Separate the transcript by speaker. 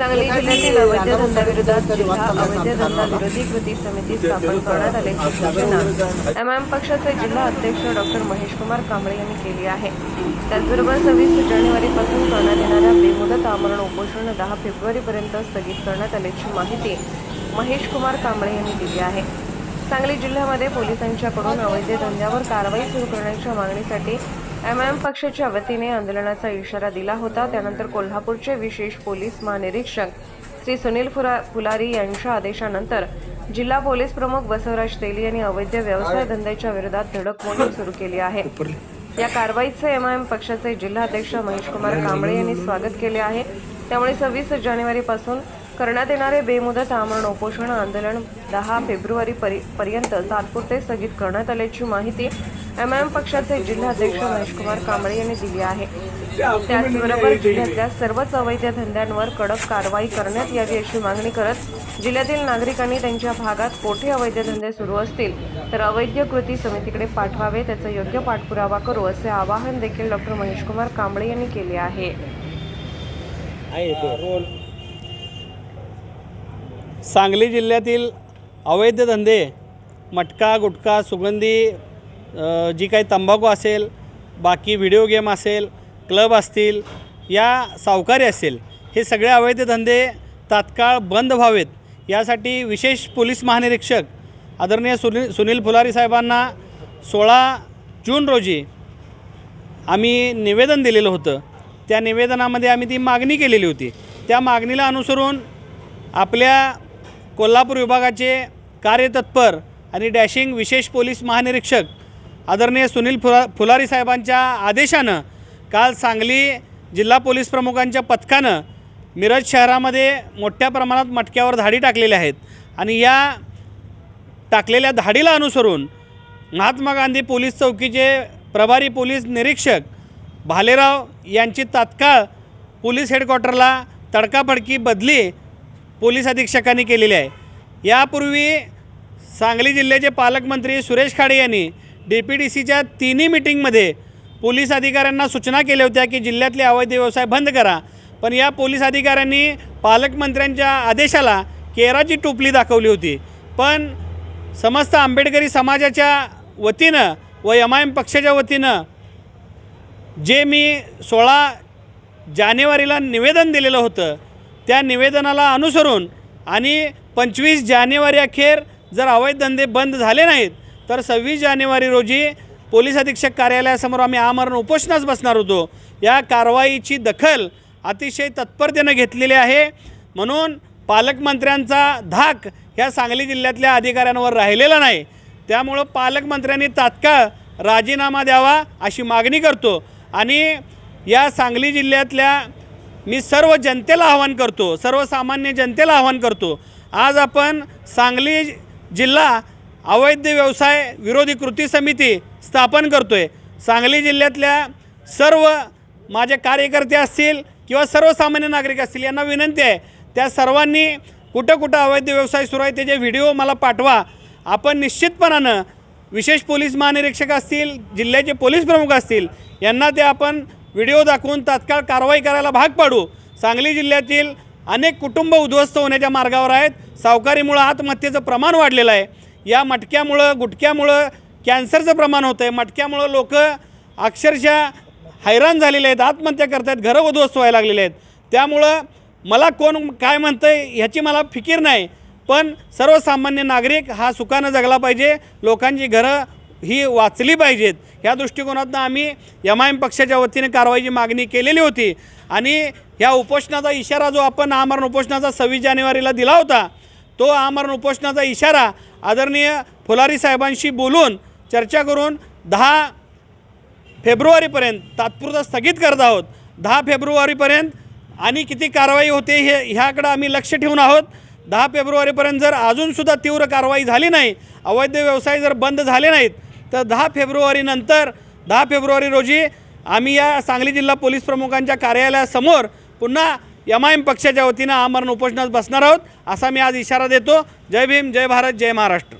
Speaker 1: सांगली जिल्ह्यातील अवैध धंद्याविरोधात जिल्हा अवैध धंदा विरोधी कृती समिती स्थापन करण्यात आल्याची सूचना एमआयएम पक्षाचे जिल्हा अध्यक्ष डॉक्टर महेश कुमार कांबळे यांनी केली आहे. त्याचबरोबर सव्वीस जानेवारीपासून करण्यात येणाऱ्या बेमुदत आमरण उपोषण दहा फेब्रुवारीपर्यंत स्थगित करण्यात आल्याची माहिती महेश कुमार कांबळे यांनी दिली आहे. सांगली जिल्ह्यामध्ये पोलिसांच्याकडून अवैध धंद्यावर कारवाई सुरू करण्याच्या मागणीसाठी एमआयएम पक्षाच्या वतीने आंदोलनाचा इशारा दिला होता. त्यानंतर कोल्हापूरचे विशेष पोलीस महानिरीक्षक श्री सुनील फुरा फुलारी यांच्या आदेशानंतर जिल्हा पोलीस प्रमुख बसवराज तेली यांनी अवैध व्यवसाय धंद्याच्या विरोधात धडक मोहीम सुरू केली आहे. या कारवाईचे एमआयएम पक्षाचे जिल्हाध्यक्ष महेश कुमार कांबळे यांनी स्वागत केले आहे. त्यामुळे सव्वीस जानेवारीपासून करण्यात येणारे बेमुदत आमरण उपोषण आंदोलन दहा फेब्रुवारी परि- पर्यंत तात्पुरते स्थगित करण्यात आल्याची माहिती एमआयएम पक्षाचे जिल्हाध्यक्ष महेश कुमार कांबळे यांनी दिली आहे. त्याचबरोबर जिल्ह्यातल्या सर्वच अवैध धंद्यांवर कडक कारवाई करण्यात यावी अशी मागणी करत जिल्ह्यातील नागरिकांनी त्यांच्या भागात कोठे अवैध धंदे सुरू असतील तर अवैध कृती समितीकडे पाठवावे त्याचा योग्य पाठपुरावा करू असे आवाहन देखील डॉक्टर महेश कुमार कांबळे यांनी केले आहे.
Speaker 2: सांगली जिल्ह्यातील अवैध धंदे मटका गुटखा सुगंधी जी काही तंबाखू असेल बाकी व्हिडिओ गेम असेल क्लब असतील या सावकारी असेल हे सगळे अवैध धंदे तात्काळ बंद व्हावेत. यासाठी विशेष पोलीस महानिरीक्षक आदरणीय सुनील सुनील फुलारी साहेबांना सोळा जून रोजी आम्ही निवेदन दिलेलं होतं. त्या निवेदनामध्ये आम्ही ती मागणी केलेली होती. त्या मागणीला अनुसरून आपल्या कोल्हापूर विभागाचे कार्यतत्पर आणि डॅशिंग विशेष पोलीस महानिरीक्षक आदरणीय सुनील फुला फुलारी साहेबांच्या आदेशानं काल सांगली जिल्हा पोलीस प्रमुखांच्या पथकानं मिरज शहरामध्ये मोठ्या प्रमाणात मटक्यावर धाडी टाकलेल्या आहेत. आणि या टाकलेल्या धाडीला अनुसरून महात्मा गांधी पोलीस चौकीचे प्रभारी पोलीस निरीक्षक भालेराव यांची तात्काळ पोलीस हेडक्वार्टरला तडकाफडकी बदली पोलीस अधीक्षकांनी केलेली आहे. यापूर्वी सांगली जिल्ह्याचे पालकमंत्री सुरेश खाडे यांनी डी पी डी सीच्या तिन्ही मिटिंगमध्ये पोलीस अधिकाऱ्यांना सूचना केल्या होत्या की जिल्ह्यातले अवैध व्यवसाय बंद करा. पण या पोलीस अधिकाऱ्यांनी पालकमंत्र्यांच्या आदेशाला केराची टोपली दाखवली होती. पण समस्त आंबेडकरी समाजाच्या वतीनं व एम आय एम पक्षाच्या वतीनं जे मी सोळा जानेवारीला निवेदन दिलेलं होतं त्या निवेदनाला अनुसरून आणि पंचवीस जानेवारी अखेर जर अवैध धंदे बंद झाले नाहीत तर सव्वीस जानेवारी रोजी पोलीस अधीक्षक कार्यालयासमोर आम्ही आमरण उपोषणास बसणार होतो. या कारवाईची दखल अतिशय तत्परतेनं घेतलेली आहे. म्हणून पालकमंत्र्यांचा धाक ह्या सांगली जिल्ह्यातल्या अधिकाऱ्यांवर राहिलेला नाही. त्यामुळं पालकमंत्र्यांनी तात्काळ राजीनामा द्यावा अशी मागणी करतो. आणि या सांगली जिल्ह्यातल्या मी सर्व जनतेला आवाहन करतो सर्वसामान्य जनतेला आवाहन करतो. आज आपण सांगली जिल्हा अवैध व्यवसाय विरोधी कृती समिती स्थापन करतो आहे सांगली जिल्ह्यातल्या सर्व माझे कार्यकर्ते असतील किंवा सर्वसामान्य नागरिक असतील यांना विनंती आहे त्या सर्वांनी कुठं कुठं अवैध व्यवसाय सुरू आहे त्याचे व्हिडिओ मला पाठवा. आपण निश्चितपणानं विशेष पोलीस महानिरीक्षक असतील जिल्ह्याचे पोलीस प्रमुख असतील यांना ते आपण व्हिडिओ दाखवून तात्काळ कारवाई करायला भाग पाडू. सांगली जिल्ह्यातील अनेक कुटुंब उद्ध्वस्त होण्याच्या मार्गावर आहेत. सावकारीमुळं आत्महत्येचं प्रमाण वाढलेलं आहे. या मटक्यामुळं गुटक्यामुळं कॅन्सरचं प्रमाण होतं आहे मटक्यामुळं लोक अक्षरशः हैराण झालेले आहेत आत्महत्या करत आहेत घरं उद्ध्वस्त व्हायला लागलेले आहेत. त्यामुळं मला कोण काय म्हणतं आहे ह्याची मला फिकीर नाही पण सर्वसामान्य नागरिक हा सुखानं जगला पाहिजे लोकांची घरं ही वाचली पाहिजेत. ह्या दृष्टिकोनातून आम्ही एम आय एम पक्षाच्या वतीने कारवाईची मागणी केलेली होती आणि ह्या उपोषणाचा इशारा जो आपण आमरण उपोषणाचा सव्वीस जानेवारीला दिला होता तो आमरण उपोषणाचा इशारा आदरणीय फुलारी साहेबांशी बोलून चर्चा करून दहा फेब्रुवारीपर्यंत तात्पुरता स्थगित करत आहोत. दहा फेब्रुवारीपर्यंत आणि किती कारवाई होते हे ह्याकडं आम्ही लक्ष ठेवून आहोत. दहा फेब्रुवारीपर्यंत जर अजूनसुद्धा तीव्र कारवाई झाली नाही अवैध व्यवसाय जर बंद झाले नाहीत तर दहा फेब्रुवारीनंतर दहा फेब्रुवारी रोजी आम्ही या सांगली जिल्हा पोलीस प्रमुखांच्या कार्यालयासमोर पुन्हा एम आय एम पक्षाच्या वतीनं आमरण उपोषणास बसणार आहोत असा मी आज इशारा देतो. जय भीम जय भारत जय महाराष्ट्र.